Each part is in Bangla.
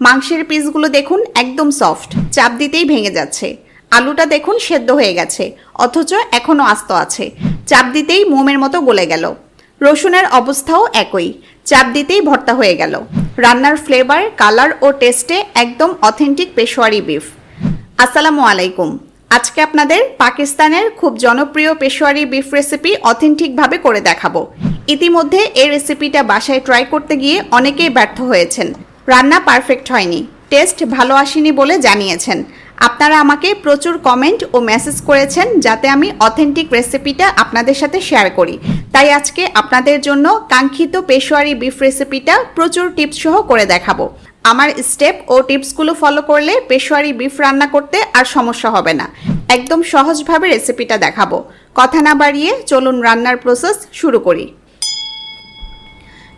মাংসের পিসগুলো দেখুন একদম সফট। চাপ দিতেই ভেঙে যাচ্ছে। আলুটা দেখুন সেদ্ধ হয়ে গেছে, অথচ এখনও আস্ত আছে। চাপ দিতেই মোমের মতো গলে গেল। রসুনের অবস্থাও একই, চাপ দিতেই ভর্তা হয়ে গেল। রান্নার ফ্লেভার কালার ও টেস্টে একদম অথেন্টিক পেশোয়ারি বিফ আসসালামু আলাইকুম। আজকে আপনাদের পাকিস্তানের খুব জনপ্রিয় পেশোয়ারি বিফ রেসিপি অথেন্টিকভাবে করে দেখাবো। ইতিমধ্যে এই রেসিপিটা বাসায় ট্রাই করতে গিয়ে অনেকেই ব্যর্থ হয়েছেন। রান্না পারফেক্ট হয়নি। টেস্ট ভালো আসেনি বলে জানিয়েছেন। আপনারা আমাকে প্রচুর কমেন্ট ও মেসেজ করেছেন যাতে আমি অথেন্টিক রেসিপিটা আপনাদের সাথে শেয়ার করি। তাই আজকে আপনাদের জন্য কাঙ্ক্ষিত পেশোয়ারি বিফ রেসিপিটা প্রচুর টিপস সহ করে দেখাবো। আমার স্টেপ ও টিপসগুলো ফলো করলে পেশোয়ারি বিফ রান্না করতে আর সমস্যা হবে না। একদম সহজভাবে রেসিপিটা দেখাবো। কথা না বাড়িয়ে চলুন রান্নার প্রসেস শুরু করি।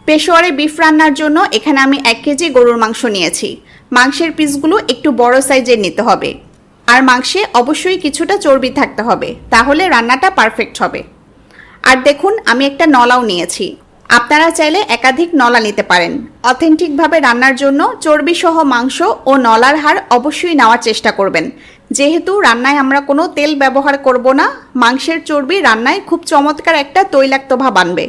পেশোয়ারে বিফ রান্নার জন্য এখানে আমি এক কেজি গরুর মাংস নিয়েছি। মাংসের পিসগুলো একটু বড় সাইজের নিতে হবে। আর মাংসে অবশ্যই কিছুটা চর্বি থাকতে হবে, তাহলে রান্নাটা পারফেক্ট হবে। আর দেখুন, আমি একটা নলাও নিয়েছি। আপনারা চাইলে একাধিক নলা নিতে পারেন। অথেন্টিকভাবে রান্নার জন্য চর্বিসহ মাংস ও নলার হাড় অবশ্যই নেওয়ার চেষ্টা করবেন। যেহেতু রান্নায় আমরা কোনো তেল ব্যবহার করব না, মাংসের চর্বি রান্নায় খুব চমৎকার একটা তৈলাক্ত ভাব আনবে।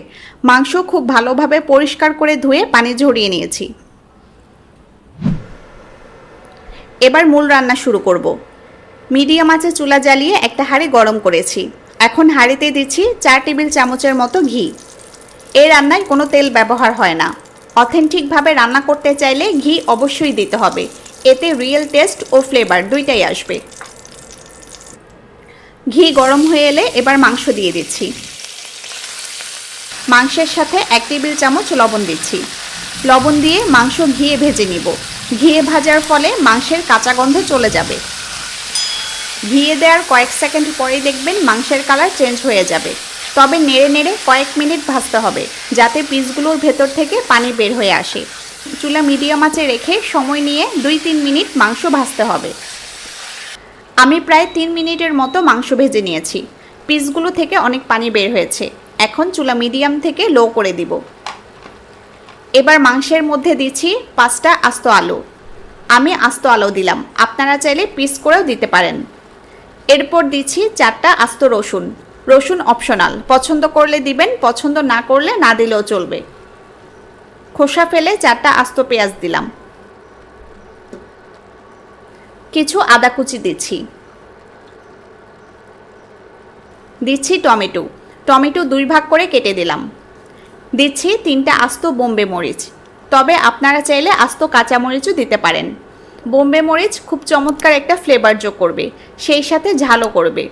মাংস খুব ভালোভাবে পরিষ্কার করে ধুয়ে পানি ঝরিয়ে নিয়েছি। এবার মূল রান্না শুরু করব। মিডিয়াম আঁচে চুলা জ্বালিয়ে একটা হাঁড়ি গরম করেছি। এখন হাঁড়িতে দিচ্ছি চার টেবিল চামচের মতো ঘি। এই রান্নায় কোনো তেল ব্যবহার হয় না। অথেন্টিকভাবে রান্না করতে চাইলে ঘি অবশ্যই দিতে হবে। এতে রিয়েল টেস্ট ও ফ্লেভার দুইটাই আসবে। ঘি গরম হয়ে এলে এবার মাংস দিয়ে দিচ্ছি। মাংসের সাথে এক টেবিল চামচ লবণ দিচ্ছি। লবণ দিয়ে মাংস ঘিয়ে ভেজে নিব। ঘিয়ে ভাজার ফলে মাংসের কাঁচা গন্ধ চলে যাবে। ঘিয়ে দেওয়ার কয়েক সেকেন্ড পরেই দেখবেন মাংসের কালার চেঞ্জ হয়ে যাবে। তবে নেড়ে নেড়ে কয়েক মিনিট ভাজতে হবে, যাতে পিসগুলোর ভেতর থেকে পানি বের হয়ে আসে। চুলা মিডিয়াম আঁচে রেখে সময় নিয়ে দুই তিন মিনিট মাংস ভাজতে হবে। আমি প্রায় তিন মিনিটের মতো মাংস ভেজে নিয়েছি। পিসগুলো থেকে অনেক পানি বের হয়েছে। এখন চুলা মিডিয়াম থেকে লো করে দিব। এবার মাংসের মধ্যে দিচ্ছি পাঁচটা আস্ত আলু। আমি আস্ত আলু দিলাম। আপনারা চাইলে পিস করেও দিতে পারেন। এরপর দিচ্ছি চারটা আস্ত রসুন। রসুন অপশনাল। পছন্দ করলে দিবেন, পছন্দ না করলে না দিলেও চলবে। খোসা ফেলে চারটা আস্ত পেঁয়াজ দিলাম। কিছু আদা কুচি দিচ্ছি। দিচ্ছি টমেটো। টমেটো দুই ভাগ করে কেটে দিলাম। দিচ্ছি তিনটা আস্ত বোম্বে মরিচ। তবে আপনারা চাইলে আস্ত কাঁচামরিচও দিতে পারেন। বোম্বে মরিচ খুব চমৎকার একটা ফ্লেভার যোগ করবে, সেই সাথে ঝালও করবে।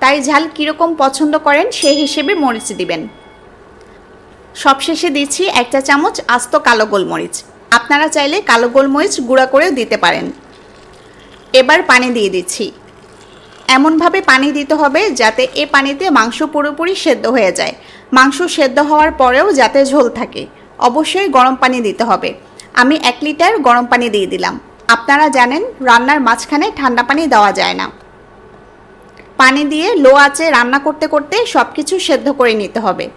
তাই ঝাল কীরকম পছন্দ করেন সেই হিসেবে মরিচ দিবেন। সবশেষে দিচ্ছি একটা চামচ আস্ত কালো গোলমরিচ। আপনারা চাইলে কালো গোলমরিচ গুঁড়া করেও দিতে পারেন। এবার পানি দিয়ে দিচ্ছি। এমনভাবে পানি দিতে হবে যাতে এ পানিতে মাংস পুরোপুরি সেদ্ধ হয়ে যায়। মাংস সেদ্ধ হওয়ার পরেও যাতে ঝোল থাকে। অবশ্যই গরম পানি দিতে হবে। আমি এক লিটার গরম পানি দিয়ে দিলাম। আপনারা জানেন, রান্নার মাঝখানে ঠান্ডা পানি দেওয়া যায় না। পানি দিয়ে লো আঁচে রান্না করতে করতে সব কিছু সেদ্ধ করে নিতে হবে।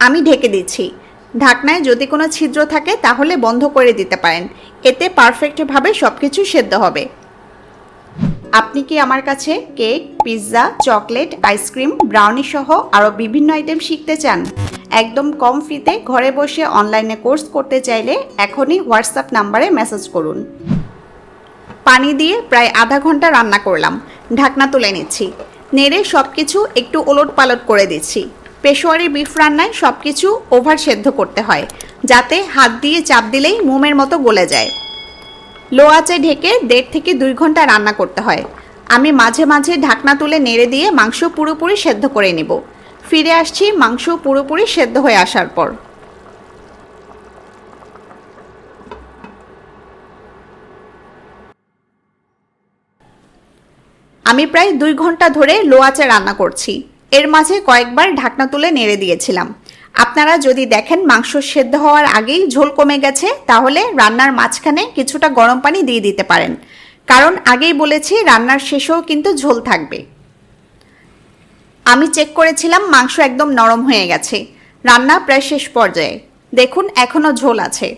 আমি ঢেকে দিচ্ছি। ঢাকনায় যদি কোনো ছিদ্র থাকে তাহলে বন্ধ করে দিতে পারেন। এতে পারফেক্টভাবে সব কিছু সেদ্ধ হবে। আপনি কি আমার কাছে cake, pizza, chocolate, ice cream, brownie সহ আরও বিভিন্ন আইটেম শিখতে চান? একদম কম ফিতে ঘরে বসে অনলাইনে কোর্স করতে চাইলে এখনই হোয়াটসঅ্যাপ নাম্বারে মেসেজ করুন। পানি দিয়ে প্রায় আধা ঘণ্টা রান্না করলাম। ঢাকনা তুলে নিচ্ছি। নেড়ে সব কিছু একটু ওলট পালট করে দিচ্ছি। পেশোয়ারি বিফ রান্নায় সব কিছু ওভার সেদ্ধ করতে হয়, যাতে হাত দিয়ে চাপ দিলেই মোমের মতো গলে যায়। লো আঁচে ঢেকে দেড় থেকে দুই ঘণ্টা রান্না করতে হয়। আমি মাঝে মাঝে ঢাকনা তুলে নেড়ে দিয়ে মাংস পুরোপুরি সেদ্ধ করে নেব। ফিরে আসছি মাংস পুরোপুরি সেদ্ধ হয়ে আসার পর। আমি প্রায় দুই ঘণ্টা ধরে লো আঁচে রান্না করছি। এর মাঝে কয়েকবার ঢাকনা তুলে নেড়ে দিয়েছিলাম। আপনারা যদি দেখেন মাংস সেদ্ধ হওয়ার আগেই ঝোল কমে গেছে, তাহলে রান্নার মাঝখানে কিছুটা গরম পানি দিয়ে দিতে পারেন। কারণ আগেই বলেছি, রান্নার শেষেও কিন্তু ঝোল থাকবে। আমি চেক করেছিলাম, মাংস একদম নরম হয়ে গেছে। রান্না প্রায় শেষ পর্যায়ে। দেখুন এখনও ঝোল আছে।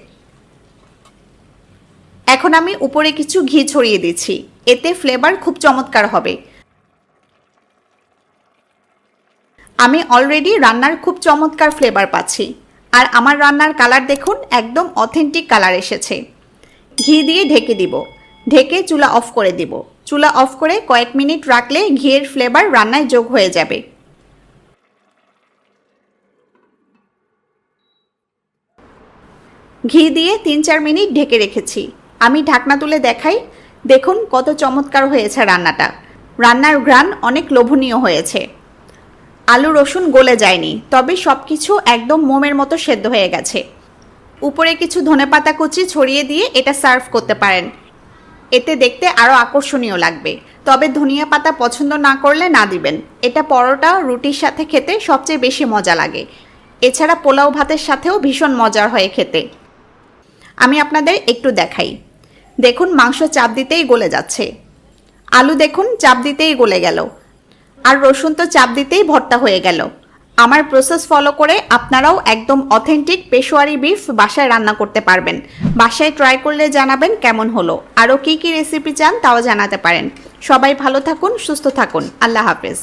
এখন আমি উপরে কিছু ঘি ছড়িয়ে দিচ্ছি। এতে ফ্লেভার খুব চমৎকার হবে। আমি অলরেডি রান্নার খুব চমৎকার ফ্লেভার পাচ্ছি। আর আমার রান্নার কালার দেখুন, একদম অথেন্টিক কালার এসেছে। ঘি দিয়ে ঢেকে দিব। ঢেকে চুলা অফ করে দিব। চুলা অফ করে কয়েক মিনিট রাখলে ঘিয়ের ফ্লেভার রান্নায় যোগ হয়ে যাবে। ঘি দিয়ে তিন চার মিনিট ঢেকে রেখেছি। আমি ঢাকনা তুলে দেখাই। দেখুন কত চমৎকার হয়েছে রান্নাটা। রান্নার ঘ্রাণ অনেক লোভনীয় হয়েছে। আলু, রসুন গলে যায়নি, তবে সব কিছু একদম মোমের মতো সেদ্ধ হয়ে গেছে। উপরে কিছু ধনেপাতা কুচি ছড়িয়ে দিয়ে এটা সার্ভ করতে পারেন। এতে দেখতে আরও আকর্ষণীয় লাগবে। তবে ধনিয়া পাতা পছন্দ না করলে না দিবেন। এটা পরোটা, রুটির সাথে খেতে সবচেয়ে বেশি মজা লাগে। এছাড়া পোলাও ভাতের সাথেও ভীষণ মজার হয় খেতে। আমি আপনাদের একটু দেখাই। দেখুন, মাংস চাপ দিতেই গলে যাচ্ছে। আলু দেখুন, চাপ দিতেই গলে গেল। আর রসুন তো চাপ দিতেই ভর্তা হয়ে গেল। আমার প্রসেস ফলো করে আপনারাও একদম অথেন্টিক পেশোয়ারি বিফ বাসায় রান্না করতে পারবেন। বাসায় ট্রাই করলে জানাবেন কেমন হলো। আরও কী কী রেসিপি চান তাও জানাতে পারেন। সবাই ভালো থাকুন, সুস্থ থাকুন। আল্লাহ হাফেজ।